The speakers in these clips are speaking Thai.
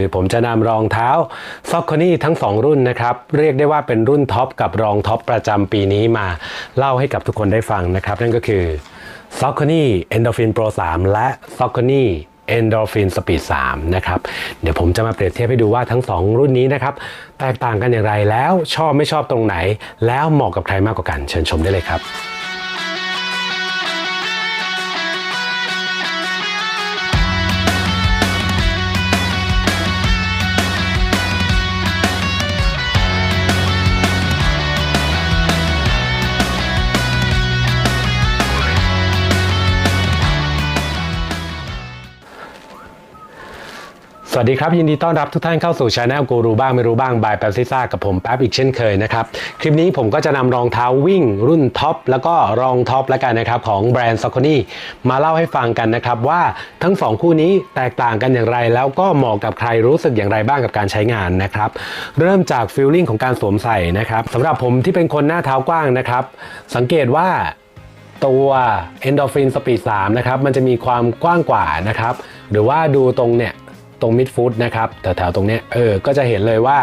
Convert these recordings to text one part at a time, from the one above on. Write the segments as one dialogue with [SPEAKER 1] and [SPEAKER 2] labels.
[SPEAKER 1] คือผมจะนำรองเท้าซ o อกคอนี่ทั้ง 2 รุ่นนะครับ เรียกได้ว่าเป็นรุ่นท็อปกับรองท็อปประจำปีนี้มา เล่าให้กับทุกคนได้ฟังนะครับ นั่นก็คือ s o c o n y Endorphin Pro 3 และ s o c o n y Endorphin Speed 3 นะครับ เดี๋ยวผมจะมาเปรียบเทียบให้ดูว่าทั้ง 2 รุ่นนี้นะครับ แตกต่างกันอย่างไรแล้วชอบไม่ชอบตรงไหน แล้วเหมาะกับใครมากกว่ากัน เชิญชมได้เลยครับ สวัสดีครับ ยินดีต้อนรับทุกท่านเข้าสู่ช anel กูรู้บ้างไม่รู้บ้างบายแป๊บซิซ่ากับผมแป๊บอีกเช่นเคยนะครับ คลิปนี้ผมก็จะนำรองเท้าวิ่งรุ่นท็อปแล้วก็รองท็อปแล้วกันนะครับ ของแบรนด์ s o c o n y มาเล่าให้ฟังกันนะครับ ว่าทั้ง 2 คู่นี้แตกต่างกันอย่างไร แล้วก็เหมาะกับใครรู้สึกอย่างไรบ้างกับการใช้งานนะครับ เริ่มจากฟีลลิ่งของการสวมใส่นะครับสำหรับผมที่เป็นคนหน้าเท้ากว้างนะครับ สังเกตว่าตัว Endorphin Speed 3นะครับมันจะมีความกว้างกว่านะครับหรือว่าดูตรงเนี่ย ตรงมิดฟุตนะครับแถวๆตรงเนี้ยเออก็จะเห็นเลยว่า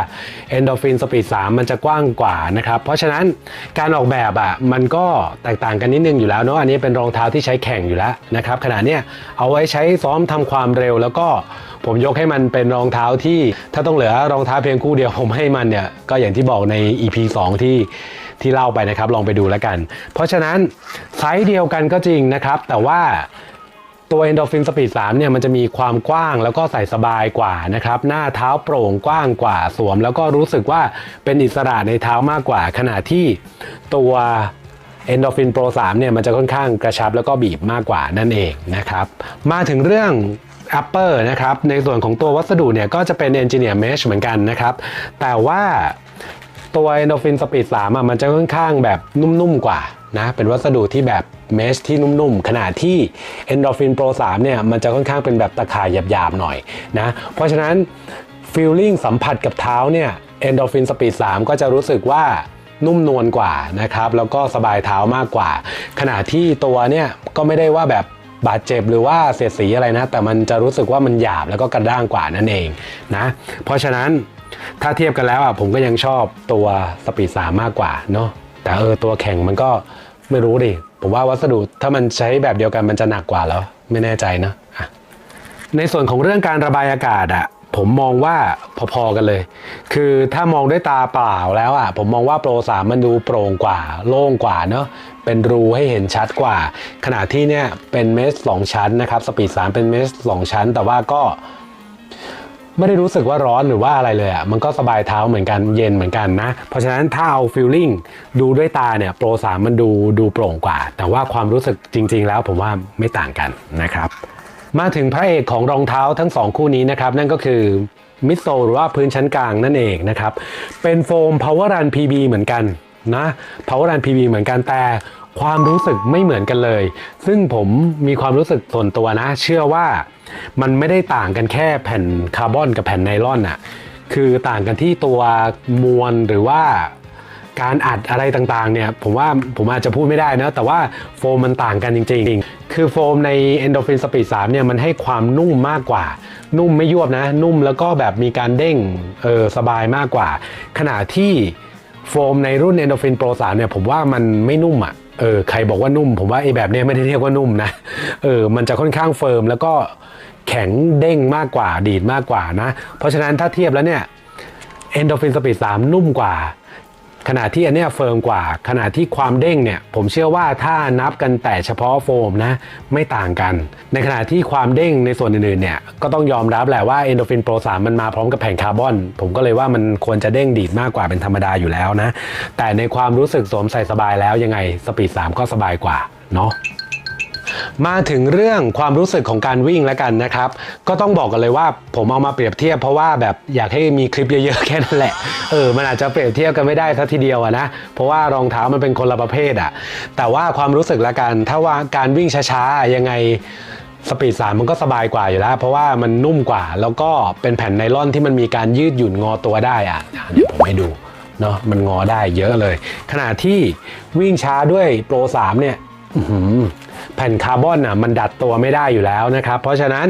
[SPEAKER 1] Endorphin Speed 3มันจะกว้างกว่านะครับ เพราะฉะนั้นการออกแบบอะมันก็แตกต่างกันนิดนึงอยู่แล้วเนาะอันนี้เป็นรองเท้าที่ใช้แข่งอยู่แล้วนะครับขณะเนี้ยเอาไว้ใช้ซ้อมทำความเร็วแล้วก็ผมยกให้มันเป็นรองเท้าที่ถ้าต้องเหลือรองเท้าเพียงคู่เดียวผมให้มันเนี่ยก็อย่างที่บอกใน EP 2 ที่ที่เล่าไปนะครับลองไปดูแล้วกัน เพราะฉะนั้นไซส์เดียวกันก็จริงนะครับ แต่ว่า ตัว Endorphin Speed 3เนี่ยมันจะมีความกว้างแล้วก็ใส่สบายกว่านะครับ หน้าเท้าโปร่งกว้างกว่าสวม แล้วก็รู้สึกว่าเป็นอิสระในเท้ามากกว่า ขณะที่ตัว Endorphin Pro 3เนี่ยมันจะค่อนข้างกระชับแล้วก็บีบมากกว่านั่นเองนะครับ มาถึงเรื่อง upper นะครับ ในส่วนของตัววัสดุเนี่ยก็จะเป็น Engineer Mesh เหมือนกันนะครับ แต่ว่าตัว Endorphin Speed 3อะมันจะค่อนข้างแบบนุ่มๆกว่า นะเป็นวัสดุที่แบบเมชที่นุ่มๆขณะที่ Endorphin Pro 3 เนี่ย มันจะค่อนข้างเป็นแบบตะข่ายหยาบๆ หน่อยนะ เพราะฉะนั้น feeling สัมผัสกับเท้าเนี่ย Endorphin Speed 3 ก็จะรู้สึกว่านุ่มนวลกว่านะครับ แล้วก็สบายเท้ามากกว่า ขณะที่ตัวเนี่ยก็ไม่ได้ว่าแบบบาดเจ็บหรือว่าเสียสีอะไรนะ แต่มันจะรู้สึกว่ามันหยาบแล้วก็กระด้างกว่านั่นเองนะ เพราะฉะนั้นถ้าเทียบกันแล้วอะผมก็ยังชอบตัวสปีดสามมากกว่าเนาะ แต่เออตัวแข่งมันก็ไม่รู้ดิ ผมว่าวัสดุถ้ามันใช้แบบเดียวกันมันจะหนักกว่าแล้ว ไม่แน่ใจนะะในส่วนของเรื่องการระบายอากาศอะผมมองว่าพอๆกันเลย คือถ้ามองด้วยตาเปล่าแล้วอะผมมองว่าโปร3มันดูโปร่งกว่า โล่งกว่าเนาะเป็นรูให้เห็นชัดกว่า ขณะที่เนี่ยเป็นเมสสองชั้นนะครับ สปีด3เป็นเมสสองชั้น แต่ว่าก็ ไม่ได้รู้สึกว่าร้อนหรือว่าอะไรเลยอะ่ะมันก็สบายเท้าเหมือนกันเย็นเหมือนกันนะ เพราะฉะนั้นถ้าเอาฟิลลิ่งดูด้วยตาเนี่ยโปร3มันดูดูโปร่งกว่า แต่ว่าความรู้สึกจริง ๆ แล้วผมว่าไม่ต่างกันนะครับ มาถึงพระเอกของรองเท้าทั้ง2คู่นี้นะครับนั่นก็คือมิโซหรือว่าพื้นชั้นกลางนั่นเองนะครับเป็นโฟม Power Run PB เหมือนกันนะ Power Run PB เหมือนกันแต่ ความรู้สึกไม่เหมือนกันเลย ซึ่งผมมีความรู้สึกส่วนตัวนะ เชื่อว่ามันไม่ได้ต่างกันแค่แผ่นคาร์บอนกับแผ่นไนลอนอะคือต่างกันที่ตัวมวลหรือว่าการอัดอะไรต่างๆเนี่ยผมว่าผมอาจจะพูดไม่ได้นะ แต่ว่าโฟมมันต่างกันจริงๆ คือโฟมใน Endorphin Speed 3เนี่ยมันให้ความนุ่มมากกว่า นุ่มไม่ยวบนะ นุ่มแล้วก็แบบมีการเด้งเออสบายมากกว่า ขณะที่โฟมในรุ่น Endorphin Pro 3เนี่ยผมว่ามันไม่นุ่มอะ เออใครบอกว่านุ่ม ผมว่าไอ้แบบนี้ไม่ได้เรียกว่านุ่มนะเออมันจะค่อนข้างเฟิร์มแล้วก็แข็งเด้งมากกว่าดีดมากกว่านะ เพราะฉะนั้นถ้าเทียบแล้วเนี่ย Endorphin Speed 3นุ่มกว่า ขณะที่อันเนี้ยเฟิร์มกว่า ขณะที่ความเด้งเนี่ยผมเชื่อว่าถ้านับกันแต่เฉพาะโฟมนะไม่ต่างกัน ในขณะที่ความเด้งในส่วนอื่นๆเนี่ยก็ต้องยอมรับแหละว่า Endorphin Pro 3มันมาพร้อมกับแผ่นคาร์บอน ผมก็เลยว่ามันควรจะเด้งดีดมากกว่าเป็นธรรมดาอยู่แล้วนะ แต่ในความรู้สึกสวมใส่สบายแล้วยังไงสปีด3ก็สบายกว่าเนาะ มาถึงเรื่องความรู้สึกของการวิ่งแล้วกันนะครับ ก็ต้องบอกกันเลยว่าผมเอามาเปรียบเทียบเพราะว่าแบบอยากให้มีคลิปเยอะๆแค่นั้นแหละเออมันอาจจะเปรียบเทียบกันไม่ได้ทัทีเดียวนะเพราะว่ารองเท้ามันเป็นคนละประเภทอะแต่ว่าความรู้สึกละกัน ถ้าว่าการวิ่งช้าๆยังไงสปีดสามมันก็สบายกว่าอยู่แล้ว เพราะว่ามันนุ่มกว่า แล้วก็เป็นแผ่นไนล่อนที่มันมีการยืดหยุ่นงอตัวได้อะเดี๋ยวผมให้ดูเนาะมันงอได้เยอะเลย ขณะที่วิ่งช้าด้วยโปร3เนี่ยอื ผ่นคาร์บอนอะมันดัดตัวไม่ได้อยู่แล้วนะครับ เพราะฉะนั้น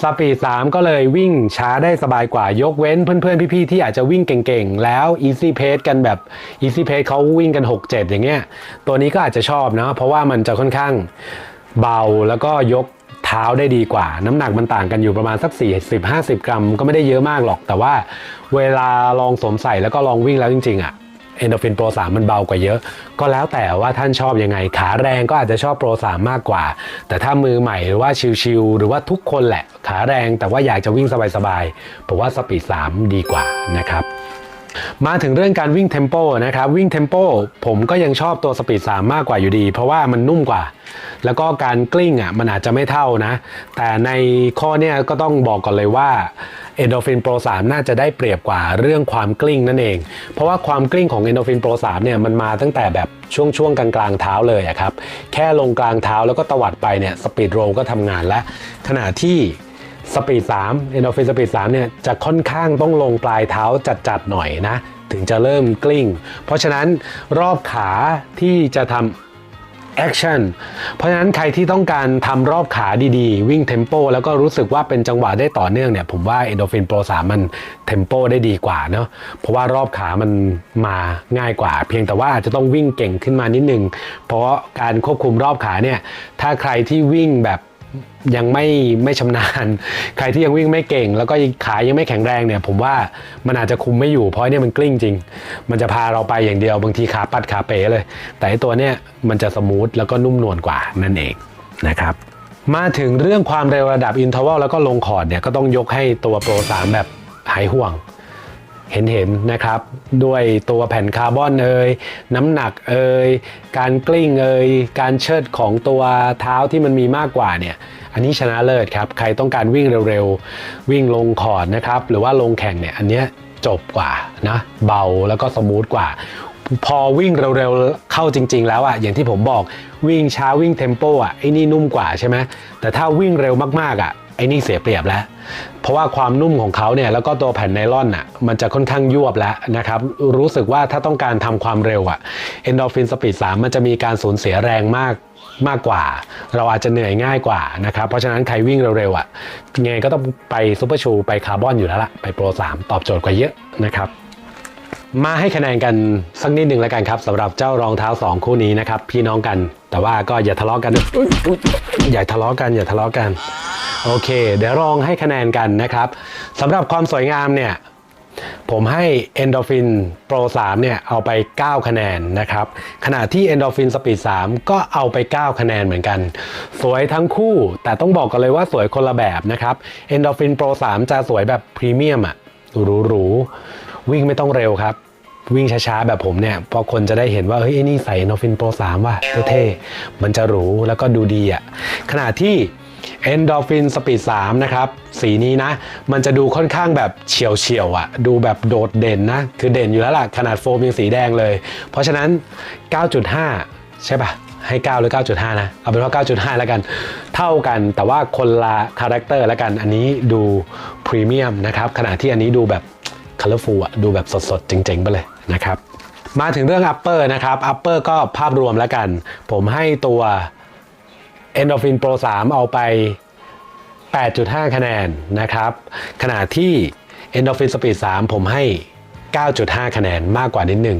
[SPEAKER 1] สปีด3ก็เลยวิ่งช้าได้สบายกว่ายกเว้นเพื่อนๆ พี่ๆ ที่อาจจะวิ่งเก่งๆ แล้ว Easy Pace กันแบบ Easy Pace เขาวิ่งกัน 6-7 อย่างเงี้ย ตัวนี้ก็อาจจะชอบนะเพราะว่ามันจะค่อนข้างเบาแล้วก็ยกเท้าได้ดีกว่า น้ำหนักมันต่างกันอยู่ประมาณสัก 40-50 กรัม ก็ไม่ได้เยอะมากหรอก แต่ว่าเวลาลองสวมใส่แล้วก็ลองวิ่งแล้วจริงๆอะ เอนโดฟินโปรสามันเบากว่าเยอะ ก็แล้วแต่ว่าท่านชอบยังไง ขาแรงก็อาจจะชอบโปรสามากกว่า แต่ถ้ามือใหม่หรือว่าชิลๆหรือว่าทุกคนแหละ ขาแรงแต่ว่าอยากจะวิ่งสบายๆผมว่าสปีดสามดีกว่านะครับ มาถึงเรื่องการวิ่งเทมโปนะครับวิ่งเทมโปผมก็ยังชอบตัวสปีด3มากกว่าอยู่ดี เพราะว่ามันนุ่มกว่า แล้วก็การกลิ้งอะมันอาจจะไม่เท่านะ แต่ในข้อเนี้ยก็ต้องบอกก่อนเลยว่า Endorphin Pro 3น่าจะได้เปรียบกว่าเรื่องความกลิ้งนั่นเอง เพราะว่าความกลิ้งของ Endorphin Pro 3เนี่ยมันมาตั้งแต่แบบช่วงช่วงกลางกลางเท้าเลยครับ แค่ลงกลางเท้าแล้วก็ตวัดไปเนี่ยสปีดโรก็ทำงานแล้วขณะที่ สปีด3 Endorphin Speed 3เนี่ยจะค่อนข้างต้องลงปลายเท้าจัดๆหน่อยนะ ถึงจะเริ่มกลิ้ง เพราะฉะนั้นรอบขาที่จะทำแอคชั่นเพราะฉะนั้นใครที่ต้องการทำรอบขาดีๆ วิ่งเทมโปแล้วก็รู้สึกว่าเป็นจังหวะได้ต่อเนื่องเนี่ยผมว่า Endorphin Pro 3มันเทมโปได้ดีกว่าเนาะเพราะว่ารอบขามันมาง่ายกว่า เพียงแต่ว่าอาจจะต้องวิ่งเก่งขึ้นมานิดนึงเพราะการควบคุมรอบขาเนี่ยถ้าใครที่วิ่งแบบ ยังไม่ไม่ชำนาญ ใครที่ยังวิ่งไม่เก่ง แล้วก็ขายังไม่แข็งแรงเนี่ยผมว่ามันอาจจะคุมไม่อยู่เพราะเนี่ยมันกลิ้งจริง มันจะพาเราไปอย่างเดียวบางทีขาปัดขาเป๋เลย แต่ตัวเนี้ยมันจะสมูทแล้วก็นุ่มนวลกว่านั่นเองนะครับมาถึงเรื่องความเร็วระดับอินเทอร์วลแล้วก็ลงคอร์ดเนี่ยก็ต้องยกให้ตัวโปร3แบบหายห่วง เห็นเห็นนะครับ ด้วยตัวแผ่นคาร์บอนเอ่ยน้ำหนักเอ่ยการกลิ้งเอ่ยการเชิดของตัวเท้าที่มันมีมากกว่าเนี่ย อันนี้ชนะเลิศครับ ใครต้องการวิ่งเร็วๆ วิ่งลงคอร์ดนะครับ หรือว่าลงแข่งเนี่ย อันเนี้ยจบกว่านะ เบาแล้วก็สมูทกว่า พอวิ่งเร็วๆ เข้าจริง ๆ แล้วอะอย่างที่ผมบอกวิ่งช้าวิ่งเทมโปอะไอ้นี่นุ่มกว่าใช่ไหมแต่ถ้าวิ่งเร็วมากๆอะไอ้นี่เสียเปรียบแล้ว เพราะว่าความนุ่มของเขาเนี่ยแล้วก็ตัวแผ่นไนล่อนอะมันจะค่อนข้างยวบแล้วนะครับรู้สึกว่าถ้าต้องการทำความเร็วอะ Endorphin Speed 3มันจะมีการสูญเสียแรงมากมากกว่า เราอาจจะเหนื่อยง่ายกว่านะครับ เพราะฉะนั้นใครวิ่งเร็วๆอะยังไงก็ต้องไปซูเปอร์ชูไปคาร์บอนอยู่แล้วล่ะ ไปโปร 3 ตอบโจทย์กว่าเยอะนะครับ มาให้คะแนนกันสักนิดหนึ่งแล้วกันครับสำหรับเจ้ารองเท้า 2 คู่นี้นะครับ พี่น้องกัน แต่ว่าก็อย่าทะเลาะกันอุ๊ยอุ๊ยอย่าทะเลาะกันอย่าทะเลาะกัน โอเค เดี๋ยวลองให้คะแนนกันนะครับสำหรับความสวยงามเนี่ยผมให้ Endorphin Pro 3 เนี่ยเอาไป 9 คะแนนนะครับ ขณะที่ Endorphin Speed 3 ก็เอาไป 9 คะแนนเหมือนกัน สวยทั้งคู่ แต่ต้องบอกกันเลยว่าสวยคนละแบบนะครับ Endorphin Pro 3 จะสวยแบบพรีเมียมอะหรูๆ วิ่งไม่ต้องเร็วครับ วิ่งช้าๆ แบบผมเนี่ยพอคนจะได้เห็นว่าเฮ้ยนี่ใส่ Endorphin Pro 3ว่ะเท่ๆมันจะหรูแล้วก็ดูดีอะขณะที่ Endorphin Speed 3นะครับ สีนี้นะ มันจะดูค่อนข้างแบบเฉียวเฉียวๆอะดูแบบโดดเด่นนะ คือเด่นอยู่แล้วล่ะ ขนาดโฟมยังสีแดงเลย เพราะฉะนั้น 9.5 ใช่ปะให้ 9 หรือ 9.5 นะ เอาเป็นว่า 9.5 แล้วกัน เท่ากันแต่ว่าคนละคาแรคเตอร์แล้วกัน อันนี้ดูพรีเมียมนะครับ ขณะที่อันนี้ดูแบบ colorful อะดูแบบสดๆเจ๋งๆ ไปเลยนะครับ มาถึงเรื่อง upper นะครับ upper ก็ภาพรวมแล้วกัน ผมให้ตัว Endorphin Pro 3 เอาไป 8.5 คะแนนนะครับ ขณะที่ Endorphin Speed 3 ผมให้9.5 คะแนนมากกว่านิดหนึ่ง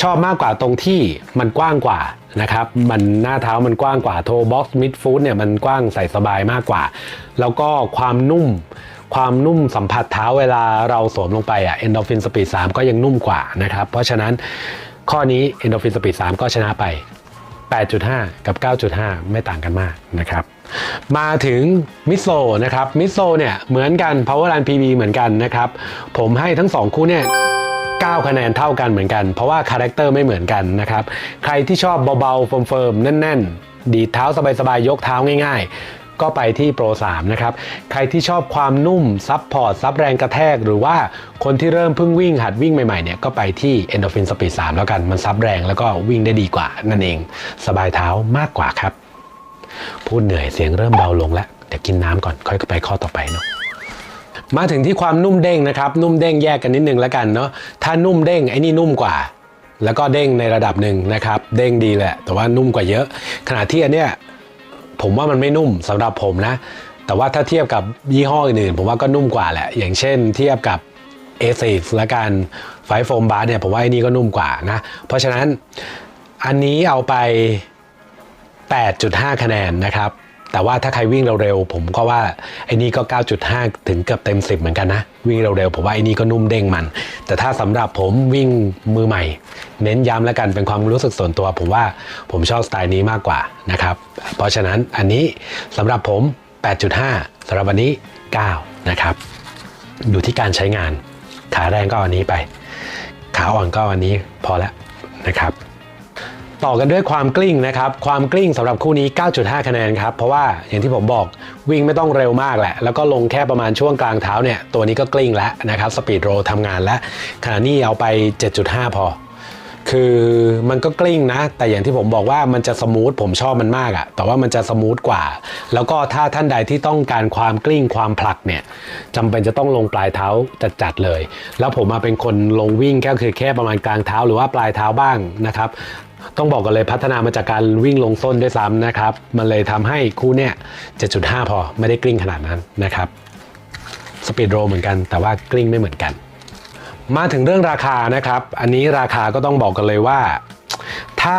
[SPEAKER 1] ชอบมากกว่าตรงที่มันกว้างกว่านะครับ มันหน้าเท้ามันกว้างกว่าโทบ็อกซ์มิดฟูดเนี่ยมันกว้างใส่สบายมากกว่า แล้วก็ความนุ่ม ความนุ่มสัมผัสเท้าเวลาเราสวมลงไปอะ Endorphin Speed 3ก็ยังนุ่มกว่านะครับ เพราะฉะนั้นข้อนี้ Endorphin Speed 3ก็ชนะไป 8.5 กับ 9.5 ไม่ต่างกันมากนะครับ มาถึงมิโซนะครับมิโซเนี่ยเหมือนกัน Power Run PB เหมือนกันนะครับ ผมให้ทั้ง 2 คู่เนี่ย9คะแนนเท่ากันเหมือนกัน เพราะว่าคาแรคเตอร์ไม่เหมือนกันนะครับ ใครที่ชอบเบาๆเฟิร์มๆแน่น ๆ ดีเท้าสบายๆยกเท้าง่าย ๆ ก็ไปที่โปร3นะครับ ใครที่ชอบความนุ่มซับพอร์ตซับแรงกระแทก หรือว่าคนที่เริ่มเพิ่งวิ่งหัดวิ่งใหม่ๆเนี่ยก็ไปที่ Endorphin Speed 3 แล้วกันมันซับแรงแล้วก็วิ่งได้ดีกว่านั่นเอง สบายเท้ามากกว่าครับ พูดเหนื่อยเสียงเริ่มเบาลงแล้วเดี๋ยวกินน้ำก่อนค่อยไปข้อต่อไปเนาะมาถึงที่ความนุ่มเด้งนะครับ นุ่มเด้งแยกกันนิดนึงแล้วกันเนาะถ้านุ่มเด้งไอ้นี่นุ่มกว่า แล้วก็เด้งในระดับหนึ่งนะครับ เด้งดีแหละ แต่ว่านุ่มกว่าเยอะ ขณะที่อันเนี้ย ผมว่ามันไม่นุ่มสำหรับผมนะ แต่ว่าถ้าเทียบกับยี่ห้ออื่นๆผมว่าก็นุ่มกว่าแหละ อย่างเช่น เทียบกับ a อ i และการไฟโฟมบาร์เนี่ยผมว่าไอ้นี่ก็นุ่มกว่านะ เพราะฉะนั้นอันนี้เอาไป 8.5 คะแนนนะครับ แต่ว่าถ้าใครวิ่งเร็วๆผมก็ว่าไอ้นี่ก็ 9.5 ถึงเกือบเต็ม 10 เหมือนกันนะ วิ่งเร็วๆผมว่าไอ้นี่ก็นุ่มเด้งมัน แต่ถ้าสำหรับผมวิ่งมือใหม่ เน้นย้ำแล้วกันเป็นความรู้สึกส่วนตัว ผมว่าผมชอบสไตล์นี้มากกว่านะครับ เพราะฉะนั้นอันนี้สำหรับผม 8.5สำหรับวันนี้ 9 นะครับ อยู่ที่การใช้งาน ขาแรงก็อันนี้ไป ขาอ่อนก็อันนี้พอแล้วนะครับ ต่อกันด้วยความกลิ้งนะครับ ความกลิ้งสำหรับคู่นี้ 9.5 คะแนนครับ เพราะว่าอย่างที่ผมบอกวิ่งไม่ต้องเร็วมากแหละ แล้วก็ลงแค่ประมาณช่วงกลางเท้าเนี่ย ตัวนี้ก็กลิ้งแล้วนะครับสปีดโรทำงานแล้วขณะนี้เอาไป 7.5 พอ คือมันก็กลิ้งนะ แต่อย่างที่ผมบอกว่ามันจะสมูทผมชอบมันมากอะแต่ว่ามันจะสมูทกว่า แล้วก็ถ้าท่านใดที่ต้องการความกลิ้งความผลักเนี่ยจำเป็นจะต้องลงปลายเท้าจัดๆเลย แล้วผมมาเป็นคนลงวิ่งแค่คือแค่ประมาณกลางเท้าหรือว่าปลายเท้าบ้างนะครับ ต้องบอกกันเลยพัฒนามาจากการวิ่งลงส้นด้วยซ้ำนะครับ มันเลยทำให้คู่เนี่ย 7.5 พอไม่ได้กลิ้งขนาดนั้นนะครับสปีดโรเหมือนกันแต่ว่ากลิ้งไม่เหมือนกัน มาถึงเรื่องราคานะครับ อันนี้ราคาก็ต้องบอกกันเลยว่า ถ้า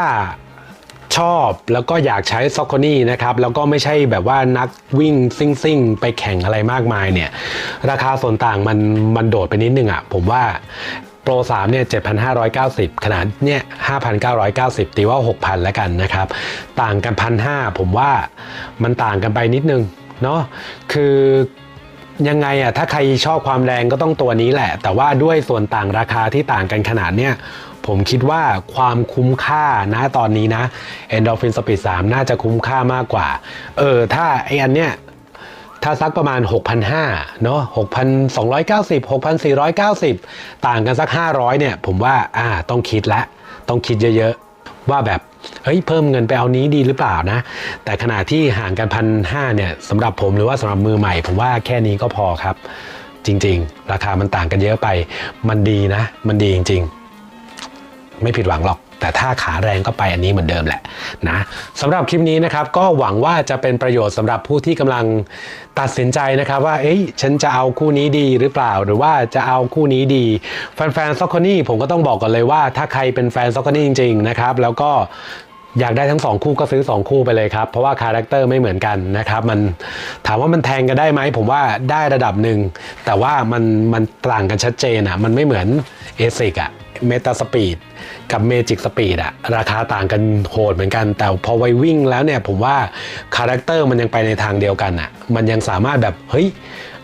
[SPEAKER 1] ชอบแล้วก็อยากใช้ซ็อกโคนี่นะครับ แล้วก็ไม่ใช่แบบว่านักวิ่งซิ่งซิ่งๆไปแข่งอะไรมากมายเนี่ย ราคาส่วนต่างมันมันโดดไปนิดนึงอะ่ะผมว่า โปร3เนี่ย7,590 ขนาดเนี่ย5,990 ตีว่า 6,000 แล้วกันนะครับ ต่างกัน 1,500 ผมว่ามันต่างกันไปนิดนึงเนาะคือยังไงอะถ้าใครชอบความแรงก็ต้องตัวนี้แหละ แต่ว่าด้วยส่วนต่างราคาที่ต่างกันขนาดเนี้ยผมคิดว่าความคุ้มค่านะตอนนี้นะ Endorphin Speed 3 น่าจะคุ้มค่ามากกว่า เออ ถ้าไออันเนี้ยาสักประมาณ 6,500เนาะ6,290 6,490 ต่างกันสัก 500 เนี่ย ผมว่าอ่าต้องคิดละ ต้องคิดเยอะๆ ว่าแบบเฮ้ยเพิ่มเงินไปเอานี้ดีหรือเปล่านะ แต่ขณะที่ห่างกันพันห้าเนี่ยสำหรับผมหรือว่าสำหรับมือใหม่ ผมว่าแค่นี้ก็พอครับ จริง ๆ ราคามันต่างกันเยอะไป มันดีนะ มันดีจริง ๆ ไม่ผิดหวังหรอก แต่ถ้าขาแรงก็ไปอันนี้เหมือนเดิมแหละนะสำหรับคลิปนี้นะครับก็หวังว่าจะเป็นประโยชน์สำหรับผู้ที่กำลังตัดสินใจนะครับว่าเอ้ยฉันจะเอาคู่นี้ดีหรือเปล่า หรือว่าจะเอาคู่นี้ดี แฟนๆซ็อกโคนี่ผมก็ต้องบอกก่อนเลยว่า ถ้าใครเป็นแฟนซ็อกโคนี่จริงๆนะครับแล้วก็อยากได้ทั้ง 2 คู่ก็ซื้อ 2 คู่ไปเลยครับ เพราะว่าคาแรคเตอร์ไม่เหมือนกันนะครับมันถามว่ามันแทงกันได้ไหมผมว่าได้ระดับหนึ่งแต่ว่ามันมันต่างกันชัดเจนอะมันไม่เหมือนเอซิกอะ เมตาสปีดกับเมจิกสปีดอะราคาต่างกันโหดเหมือนกัน แต่พอไววิ่งแล้วเนี่ยผมว่าคาแรคเตอร์มันยังไปในทางเดียวกันอะมันยังสามารถแบบเฮ้ย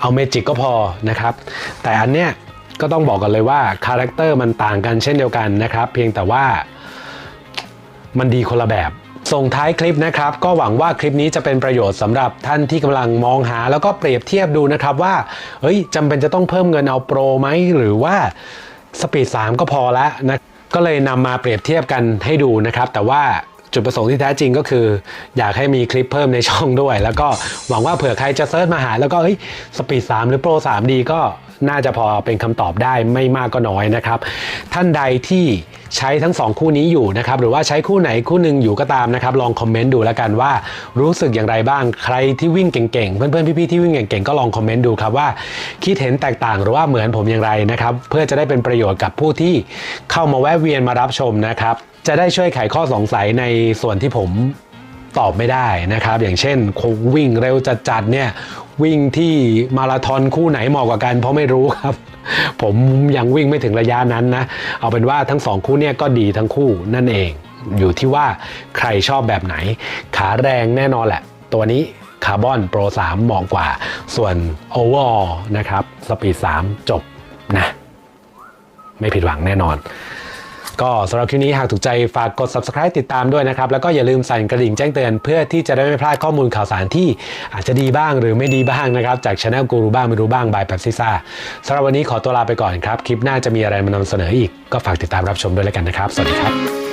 [SPEAKER 1] เอาเมจิกก็พอนะครับ แต่อันเนี้ยก็ต้องบอกกันเลยว่าคาแรคเตอร์มันต่างกันเช่นเดียวกันนะครับ เพียงแต่ว่ามันดีคนละแบบส่งท้ายคลิปนะครับ ก็หวังว่าคลิปนี้จะเป็นประโยชน์สำหรับท่านที่กำลังมองหาแล้วก็เปรียบเทียบดูนะครับว่าเฮ้ยจำเป็นจะต้องเพิ่มเงินเอาโปรไหมหรือว่า สปีด 3 ก็พอแล้วนะก็เลยนำมาเปรียบเทียบกันให้ดูนะครับ แต่ว่าจุดประสงค์ที่แท้จริงก็คือ อยากให้มีคลิปเพิ่มในช่องด้วย แล้วก็หวังว่าเผื่อใครจะเซิร์ชมาหา แล้วก็เฮ้ยสปีด 3 หรือโปร 3 ดีก็ น่าจะพอเป็นคำตอบได้ไม่มากก็น้อยนะครับ ท่านใดที่ใช้ทั้ง 2 คู่นี้อยู่นะครับ หรือว่าใช้คู่ไหนคู่หนึ่งอยู่ก็ตามนะครับ ลองคอมเมนต์ดูแล้วกันว่ารู้สึกอย่างไรบ้างใครที่วิ่งเก่งๆ เพื่อนๆ พี่ๆ ที่วิ่งเก่งๆ ก็ลองคอมเมนต์ดูครับว่าคิดเห็นแตกต่างหรือว่าเหมือนผมอย่างไรนะครับ เพื่อจะได้เป็นประโยชน์กับผู้ที่เข้ามาแวะเวียนมารับชมนะครับ จะได้ช่วยไขข้อสงสัยในส่วนที่ผมตอบไม่ได้นะครับ อย่างเช่นควิ่งเร็วจัดๆเนี่ย วิ่งที่มาราธอนคู่ไหนเหมาะกว่ากันเพราะไม่รู้ครับ ผมยังวิ่งไม่ถึงระยะนั้นนะ เอาเป็นว่าทั้งสองคู่เนี่ยก็ดีทั้งคู่นั่นเอง อยู่ที่ว่าใครชอบแบบไหน ขาแรงแน่นอนแหละ ตัวนี้คาร์บอนโปร 3 เหมาะกว่า ส่วนโอเวอร์นะครับสปีด 3 จบนะ ไม่ผิดหวังแน่นอน ก็สำหรับคลิปนี้หากถูกใจฝากกด subscribe ติดตามด้วยนะครับ แล้วก็อย่าลืมสั่นกระดิ่งแจ้งเตือนเพื่อที่จะได้ไม่พลาดข้อมูลข่าวสารที่อาจจะดีบ้างหรือไม่ดีบ้างนะครับ จากช anel กูรูบ้างไม่รู้บ้างบายแปบซิซ่าสำหรับวันนี้ขอตัวลาไปก่อนครับ คลิปหน้าจะมีอะไรมานำเสนออีก ก็ฝากติดตามรับชมด้วยแล้วกันนะครับ สวัสดีครับ